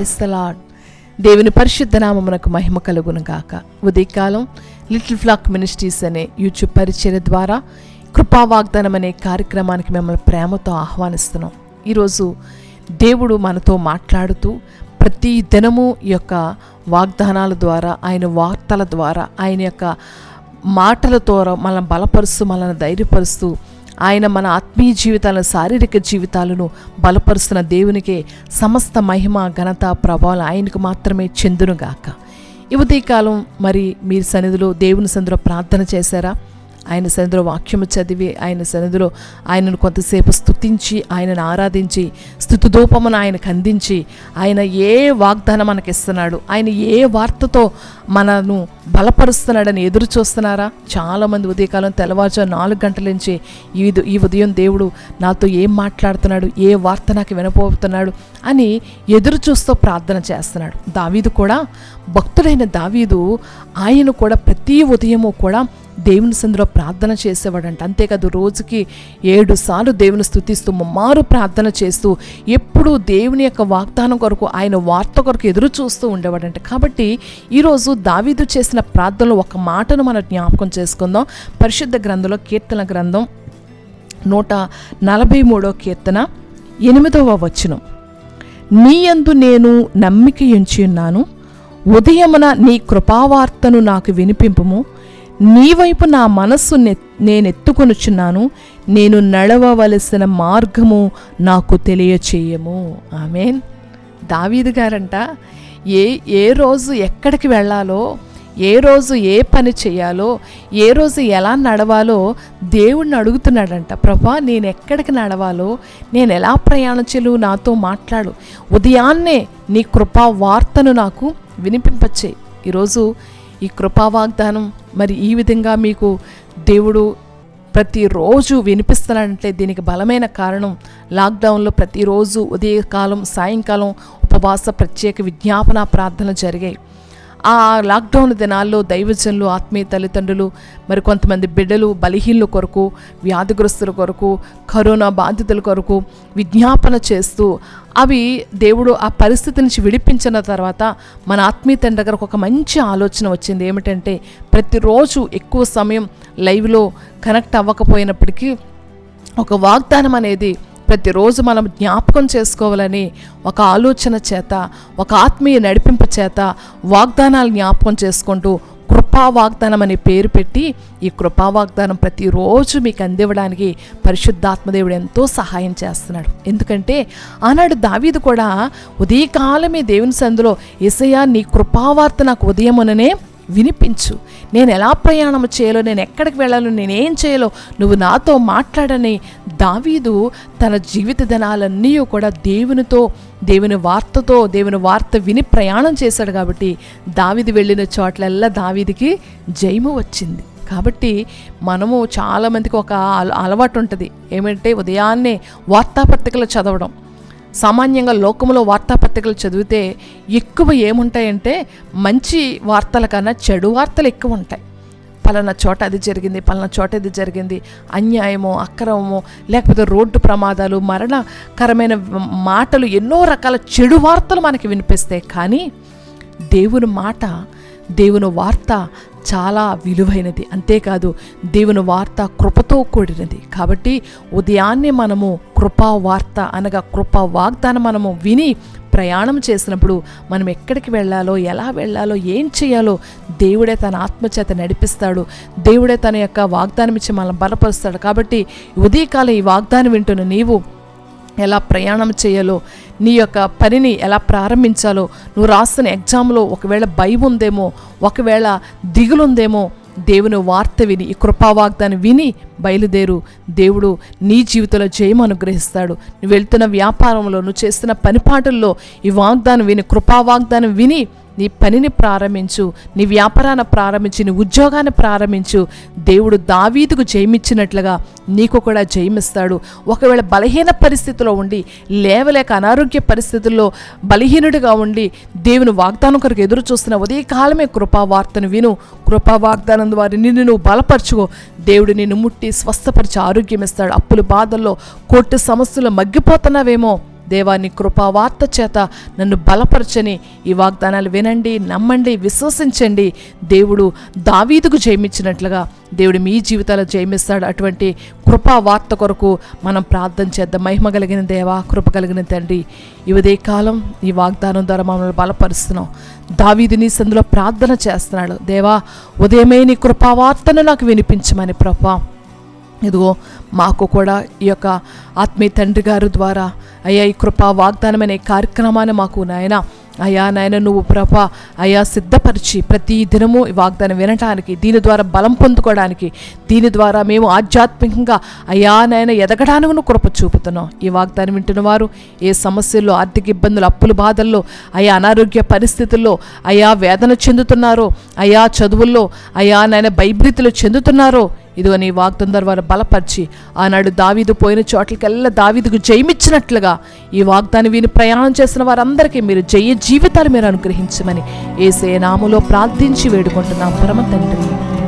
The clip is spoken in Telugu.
క్రైస్తలాడ్ దేవుని పరిశుద్ధ నామమునకు మహిమ కలుగును గాక. ఉదయకాలం లిటిల్ ఫ్లాక్ మినిస్ట్రీస్ అనే యూట్యూబ్ పరిచర్య ద్వారా కృపా వాగ్దానం అనే కార్యక్రమానికి మిమ్మల్ని ప్రేమతో ఆహ్వానిస్తున్నాం. ఈరోజు దేవుడు మనతో మాట్లాడుతూ ప్రతి దినము యొక్క వాగ్దానాల ద్వారా ఆయన వార్తల ద్వారా ఆయన యొక్క మాటల ద్వారా మనల్ని బలపరుస్తూ మనల్ని ధైర్యపరుస్తూ ఆయన మన ఆత్మీయ జీవితాలను శారీరక జీవితాలను బలపరుస్తున్న దేవునికే సమస్త మహిమ ఘనత ప్రభావాలు ఆయనకు మాత్రమే చెందునుగాక. ఈ కాలం మరి మీరు సన్నిధిలో దేవుని సందులో ప్రార్థన చేశారా? ఆయన సన్నిధిలో వాక్యము చదివి ఆయన సన్నిధిలో ఆయనను కొంతసేపు స్తుతించి ఆయనను ఆరాధించి స్థుతిదూపమును ఆయనకు అందించి ఆయన ఏ వాగ్దానం మనకి ఇస్తున్నాడు ఆయన ఏ వార్తతో మనను బలపరుస్తున్నాడని ఎదురు చూస్తున్నారా? చాలామంది ఉదయకాలం తెల్లవారుజాము నాలుగు గంటల నుంచి ఈ ఈ ఉదయం దేవుడు నాతో ఏం మాట్లాడుతున్నాడు ఏ వార్త నాకు వినపోతున్నాడు అని ఎదురు చూస్తూ ప్రార్థన చేస్తున్నాడు. దావీదు కూడా భక్తుడైన దావీదు ఆయన కూడా ప్రతి ఉదయము కూడా దేవుని సందులో ప్రార్థన చేసేవాడంట. అంతేకాదు రోజుకి ఏడు సార్లు దేవుని స్థుతిస్తూ ముమ్మారు ప్రార్థన చేస్తూ ఎప్పుడూ దేవుని యొక్క వాగ్దానం కొరకు ఆయన వార్త కొరకు ఎదురు చూస్తూ ఉండేవాడంట. కాబట్టి ఈరోజు దావీదు చేసిన ప్రార్థనలో ఒక మాటను మనం జ్ఞాపకం చేసుకుందాం. పరిశుద్ధ గ్రంథంలో కీర్తన గ్రంథం నూట నలభై మూడో కీర్తన ఎనిమిదవ వచనం. నీయందు నేను నమ్మిక ఉంచి ఉన్నాను. ఉదయమున నీ కృపావార్తను నాకు వినిపింపుము. నీ వైపు నా మనస్సు నేనెత్తుకొనుచున్నాను నేను నడవవలసిన మార్గము నాకు తెలియచేయము. ఆమెన్. దావీదు గారంట ఏ ఏ రోజు ఎక్కడికి వెళ్ళాలో ఏ రోజు ఏ పని చేయాలో ఏ రోజు ఎలా నడవాలో దేవుణ్ణి అడుగుతున్నాడంట. ప్రభా నేను ఎక్కడికి నడవాలో నేను ఎలా ప్రయాణం చేయలు నాతో మాట్లాడు. ఉదయాన్నే నీ కృపా వార్తను నాకు వినిపింపచ్చే ఈరోజు ఈ కృపా వాగ్దానం మరి ఈ విధంగా మీకు దేవుడు ప్రతిరోజు వినిపిస్తున్నాడంటే దీనికి బలమైన కారణం లాక్డౌన్లో ప్రతిరోజు ఉదయకాలం సాయంకాలం ఉపవాస ప్రత్యేక విజ్ఞాపన ప్రార్థనలు జరిగాయి. ఆ లాక్డౌన్ దినాల్లో దైవజనులు ఆత్మీయ తల్లిదండ్రులు మరి కొంతమంది బిడ్డలు బలహీనుల కొరకు వ్యాధిగ్రస్తుల కొరకు కరోనా బాధితుల కొరకు విజ్ఞాపన చేస్తూ అవి దేవుడు ఆ పరిస్థితి నుంచి విడిపించిన తర్వాత మన ఆత్మీయ తండ్రి దగ్గరకు ఒక మంచి ఆలోచన వచ్చింది. ఏమిటంటే ప్రతిరోజు ఎక్కువ సమయం లైవ్లో కనెక్ట్ అవ్వకపోయినప్పటికీ ఒక వాగ్దానం అనేది ప్రతిరోజు మనం జ్ఞాపకం చేసుకోవాలని ఒక ఆలోచన చేత ఒక ఆత్మీయ నడిపింపు చేత వాగ్దానాలు జ్ఞాపకం చేసుకుంటూ కృపా వాగ్దానం అనే పేరు పెట్టి ఈ కృపా వాగ్దానం ప్రతిరోజు మీకు అందివ్వడానికి పరిశుద్ధాత్మదేవుడు ఎంతో సహాయం చేస్తున్నాడు. ఎందుకంటే ఆనాడు దావీదు కూడా ఉదయకాలమే దేవుని సందులో ఇసయా నీ కృపావార్త నాకు ఉదయముననే వినిపించు. నేను ఎలా ప్రయాణం చేయాలో నేను ఎక్కడికి వెళ్ళాలో నేనేం చేయాలో నువ్వు నాతో మాట్లాడని దావీదు తన జీవిత దినాలన్నీ కూడా దేవునితో దేవుని వార్తతో దేవుని వార్త విని ప్రయాణం చేశాడు కాబట్టి దావీదు వెళ్ళిన చోట్లల్లా దావీదికి జయము వచ్చింది. కాబట్టి మనము చాలామందికి ఒక అల- అలవాటు ఉంటుంది. ఏమంటే ఉదయాన్నే వార్తాపత్రికలు చదవడం. సామాన్యంగా లోకంలో వార్తాపత్రికలు చదివితే ఎక్కువ ఏముంటాయంటే మంచి వార్తల కన్నా చెడు వార్తలు ఎక్కువ ఉంటాయి. పలానా చోట అది జరిగింది పలానా చోట ఇది జరిగింది అన్యాయమో అక్రమమో లేకపోతే రోడ్డు ప్రమాదాలు మరణకరమైన మాటలు ఎన్నో రకాల చెడు వార్తలు మనకి వినిపిస్తాయి. కానీ దేవుని మాట దేవుని వార్త చాలా విలువైనది. అంతేకాదు దేవుని వార్త కృపతో కూడినది. కాబట్టి ఉదయాన్నే మనము కృపా వార్త అనగా కృపా వాగ్దానం మనము విని ప్రయాణం చేసినప్పుడు మనం ఎక్కడికి వెళ్ళాలో ఎలా వెళ్ళాలో ఏం చేయాలో దేవుడే తన ఆత్మచేత నడిపిస్తాడు. దేవుడే తన యొక్క వాగ్దానం ఇచ్చి మనల్ని బలపరుస్తాడు. కాబట్టి ఉదయకాలం ఈ వాగ్దానం వింటున్న నీవు ఎలా ప్రయాణం చేయాలో నీ యొక్క పనిని ఎలా ప్రారంభించాలో నువ్వు రాస్తున్న ఎగ్జామ్లో ఒకవేళ భయం ఉందేమో ఒకవేళ దిగులుందేమో దేవుని వార్త విని ఈ కృపావాగ్దాన్ని విని బయలుదేరు. దేవుడు నీ జీవితంలో జయం అనుగ్రహిస్తాడు. నువ్వు వెళ్తున్న వ్యాపారంలో నువ్వు చేస్తున్న పనిపాటల్లో ఈ వాగ్దానం విని కృపావాగ్దానం విని నీ పనిని ప్రారంభించు నీ వ్యాపారాన్ని ప్రారంభించి నీ ఉద్యోగాన్ని ప్రారంభించు. దేవుడు దావీదుకు జయమిచ్చినట్లుగా నీకు కూడా జయమిస్తాడు. ఒకవేళ బలహీన పరిస్థితిలో ఉండి లేవలేక అనారోగ్య పరిస్థితుల్లో బలహీనుడిగా ఉండి దేవుని వాగ్దానం కొరకు ఎదురు చూస్తున్న ఉదయకాలమే కృపా వార్తను విను. కృపా వాగ్దానం ద్వారా నిన్ను నువ్వు బలపరచుకో. దేవుడు నిన్ను ముట్టి స్వస్థపరిచి ఆరోగ్యం ఇస్తాడు అప్పుల బాధల్లో కోర్టు సమస్యలు మగ్గిపోతున్నావేమో. దేవాన్ని కృపావార్త చేత నన్ను బలపరచని ఈ వాగ్దానాలు వినండి నమ్మండి విశ్వసించండి. దేవుడు దావీదుకు జయమిచ్చినట్లుగా దేవుడు మీ జీవితాలు జయమిస్తాడు. అటువంటి కృపా వార్త కొరకు మనం ప్రార్థన చేద్దాం. మహిమ కలిగిన దేవా కృప కలిగిన తండ్రి ఇవదే కాలం ఈ వాగ్దానం ద్వారా మమ్మల్ని బలపరుస్తున్నాం దావీదిని సందులో ప్రార్థన చేస్తున్నాడు. దేవా ఉదయమే నీ కృపావార్తను నాకు వినిపించమని ప్రభా. ఇదిగో మాకు కూడా ఈ యొక్క ఆత్మీయ తండ్రి గారు ద్వారా అయ్యా ఈ కృపా వాగ్దానం అనే కార్యక్రమాన్ని మాకు నాయన అయ్యా నాయన నువ్వు ప్రభ అయా సిద్ధపరిచి ప్రతి దినము ఈ వాగ్దానం వినటానికి దీని ద్వారా బలం పొందుకోవడానికి దీని ద్వారా మేము ఆధ్యాత్మికంగా అయా నాయన ఎదగడానికి నువ్వు కృప చూపుతున్నాం ఈ వాగ్దానం వింటున్న వారు ఏ సమస్యల్లో ఆర్థిక ఇబ్బందులు అప్పుల బాధల్లో అయా అనారోగ్య పరిస్థితుల్లో అయా వేదన చెందుతున్నారో అయా చదువుల్లో అయా నాయన భయభ్రీతులు చెందుతున్నారో ఇదిగో నీ వాగ్దం ద్వారా బలపరిచి. ఆనాడు దావీదు పోయిన చోట్లకెల్లా దావీదుకు జయమిచ్చినట్లుగా ఈ వాగ్దాన్ని విని ప్రయాణం చేసిన వారందరికీ మీరు జయ జీవితాలు మీరు అనుగ్రహించమని. ఏసే నామలో ప్రార్థించి వేడుకుంటున్నాం. పరమ తండ్రి.